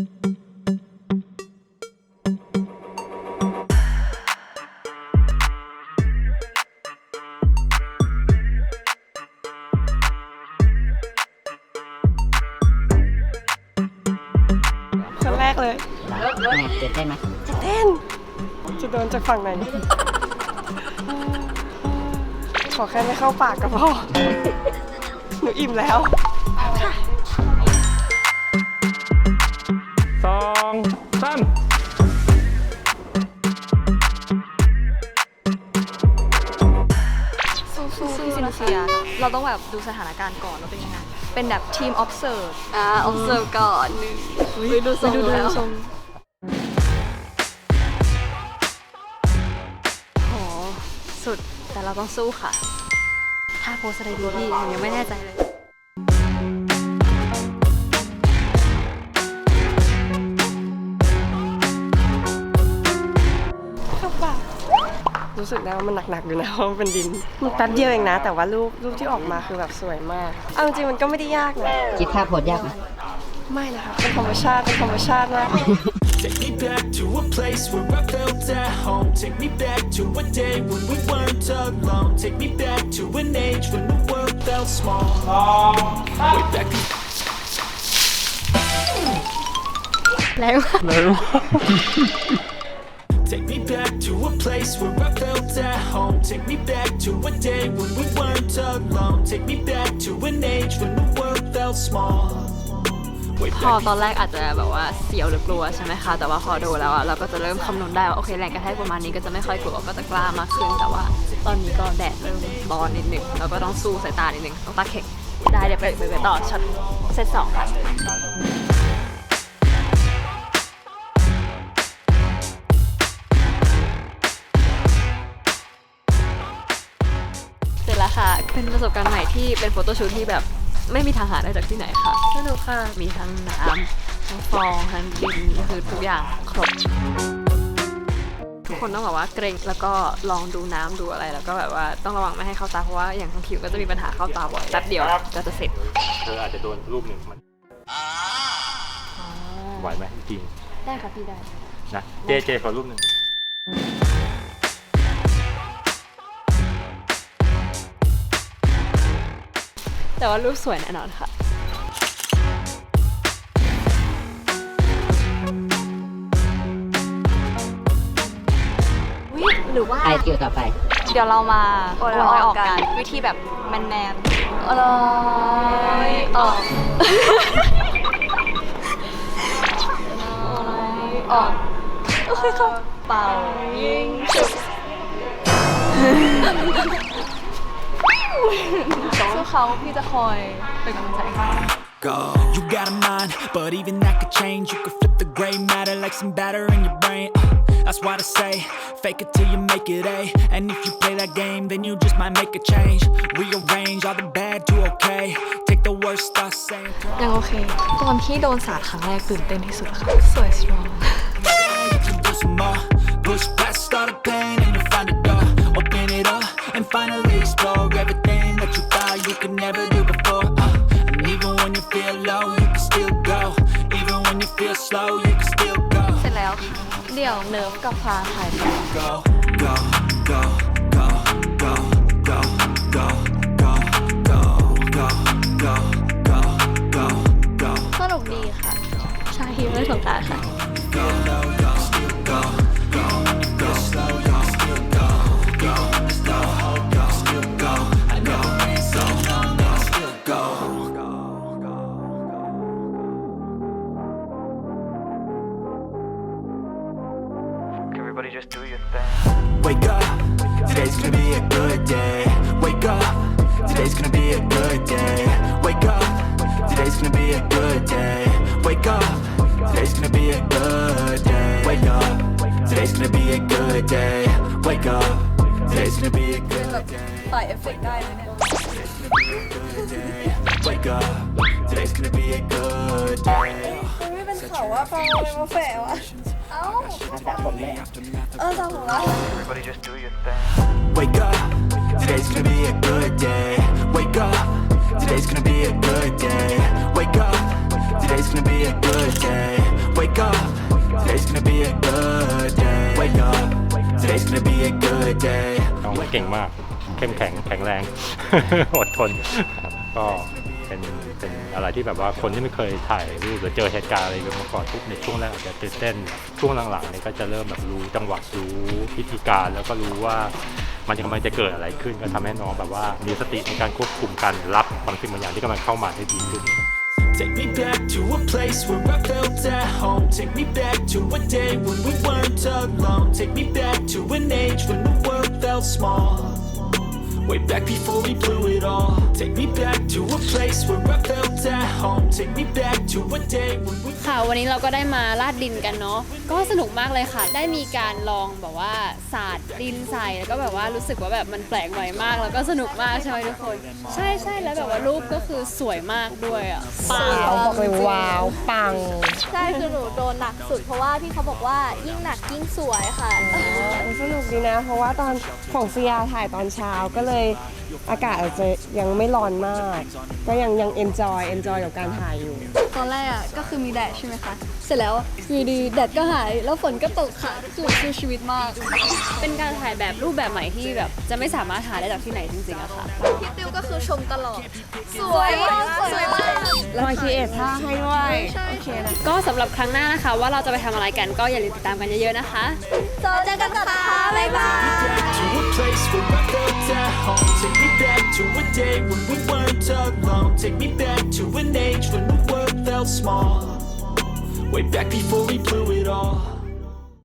คนแรกเลยแม่ตื่นเต้นไหมจะเต้น จะโดนจากฝั่งไหน ขอแค่ไม่เข้าปากก็พอ หนูอิ่มแล้วส องสามสู้ๆพี่ซินเซียเราต้องแบบดูสถานการณ์ก่อนว่าเป็นยังไง เป็นแบบทีม observe อ่า observe ก่อนหนึ่งอุ๊ยดูทรงดูดูแล้วทรงโหสุดแต่เราต้องสู้ค่ะ ถ้าโพสอะไรดีพี่หนูยังไม่แน่ใจเลย รู้สึกได้ว่ามันหนักๆอยู่นะเพราะมันเป็นดินมันแป๊บเดียวเองนะ แต่ว่ารูปรูปที่ออกมาคือแบบสวยมากเอาจริงๆมันก็ไม่ได้ยากนะคิดท่าโพสยากไหมไม่นะคะเป็นธรรมชาติเป็นธรรมชาติมาก Take me back to a place where I felt at home. Take me back to a day when we weren't alone. Take me back to an age when the world felt small. Way back แรงมากเร็ว Take me back to a place where I felt at home. Take me back to a day when we weren't alone. Take me back to an age when the world felt small. พอตอนแรกอาจจะแบบว่าเสียวหรือกลัวใช่ไหมคะ แต่ว่าพอดูแล้วอะเราก็จะเริ่มคำนวณได้ว่าโอเคแรงกระแทกประมาณนี้ก็จะไม่ค่อยกลัวก็จะกล้ามากขึ้น แต่ว่าตอนนี้ก็แดดเริ่มร้อนนิดนึงเราก็ต้องสู้สายตานิดนึงต้องตาแข็งได้เดี๋ยวไปไปไปต่อช็อตเซตสองค่ะ ค่ะ เป็นประสบการณ์ใหม่ที่เป็นโฟโต้ชูตที่แบบไม่มีทางหาได้จากที่ไหนค่ะสนุกค่ะ มีทั้งน้ำทั้งฟองทั้งดินคือทุกอย่างครบ ทุกคนต้องแบบว่าเกรงแล้วก็ลองดูน้ำดูอะไร แล้วก็แบบว่าต้องระวังไม่ให้เข้าตาเพราะว่าอย่างของคิวก็จะมีปัญหาเข้าตาบ่อยแป๊บเดียวก็จะเสร็จ เธออาจจะโดนรูปหนึ่งมันไหวไหมจริงได้ค่ะพี่ได้นะเจเจขอรูปหนึ่ง แต่ว่ารูปสวยแน่นอนค่ะหรือว่าไอคิวต่อไป เดี๋ยวเรามาโอนออกกันวิธีแบบแมนแมนโอ้ยออกออกโอเคค่ะเป่ายิงฉุบ สู้เขาพี่จะคอยเป็นกำลังใจให้ go. You got a mind, but even that could change. You could flip the gray matter like some batter in your brain. Uh, that's why I say, fake it till you make it A. And if you play that game, then you just might make a change. Rearrange all the bad to okay. Take the worst thoughts saying. ยังโอเค ตอนที่โดนสาดครั้งแรกตื่นเต้นที่สุดค่ะ สวยสตรอง You can do some more. Push past all the เดี๋ยวเนิร์ฟกับพาถ่ายไป Go, go, go, go, go, go, go, go, go, go, go, go, go, go. สนุกดีค่ะใช่ฮิวไม่สงสารค่ะ Go, go, Everybody just do your thing. Wake up, today's gonna be a good day. Wake up, today's gonna be a good day. Wake up, today's gonna be a good day. Wake up, today's gonna be a good day. Wake up, today's gonna be a good day. Wake up, today's gonna be a good day. ใส่เอฟเฟกต์ได้ไหมเนี่ย Wake up, today's gonna be a good day. ไม่เป็นเขาว่าเปล่าอะไรมาแฝงวะ เอ้าเออจำผมละ Everybody just do your thing. Wake up, today's gonna be a good day. Wake up, today's gonna be a good day. Wake up, today's gonna be a good day. a good day. Wake up, today's gonna be a good day. น้องเก่งมาก เข้มแข็งแข็งแรง อดทนครับก็ เป็นเป็นอะไรที่แบบว่าคนที่ไม่เคยถ่ายรูปหรือเจอเหตุการณ์อะไรมาก่อนปุ๊บในช่วงแรกอาจจะตื่นเต้นช่วงหลังๆเนี่ยก็จะเริ่มแบบรู้จังหวะรู้พิธีการแล้วก็รู้ว่ามันกำลังจะเกิดอะไรขึ้นก็ทำให้น้องแบบว่ามีสติในการควบคุมการรับบางสิ่งบางอย่างที่กำลังเข้ามาได้ดีขึ้น Take me back to a place where I felt at home. Take me back to a day when we weren't alone. Take me back to an age when the world felt small. Way back before we blew it all. Take me back to a place where I felt at home. Take me back to a day when we ค่ะ วันนี้เราก็ได้มาลาดดินกันเนาะ ก็สนุกมากเลยค่ะ ได้มีการลองแบบว่าสาดดินใส่ แล้วก็แบบว่ารู้สึกว่าแบบมันแปลกใหม่มาก แล้วก็สนุกมากใช่ไหมทุกคน ใช่ใช่แล้วแบบว่ารูปก็คือสวยมากด้วยอะปังเขาบอกเลยว้าวปัง ใช่คือหนูโดนหนักสุดเพราะว่าพี่เขาบอกว่ายิ่งหนักยิ่งสวยค่ะ สนุกดีนะ เพราะว่าตอนของเซียถ่ายตอนเช้าก็เลยอากาศอาจจะยังไม่ร้อนมาก ก็ยังยัง enjoy enjoy กับการถ่ายอยู่ ตอนแรกอะก็คือมีแดดใช่ไหมคะ เสร็จแล้วอยู่ดีแดดก็หาย แล้วฝนก็ตกค่ะคือคือชีวิตมาก เป็นการถ่ายแบบรูปแบบใหม่ที่แบบจะไม่สามารถถ่ายได้จากที่ไหนจริงๆอะค่ะ พี่ติวก็คือชมตลอด สวยมากสวยมากแล้วมาคิดเอทท่าให้ด้วยโอเคนะก็สำหรับครั้งหน้านะคะ ว่าเราจะไปทำอะไรกันก็อย่าลืมติดตามกันเยอะๆนะคะ เจอกันค่ะบ๊ายบาย to a day when we weren't alone. Take me back to an age when the world felt small. Way back before we blew it all.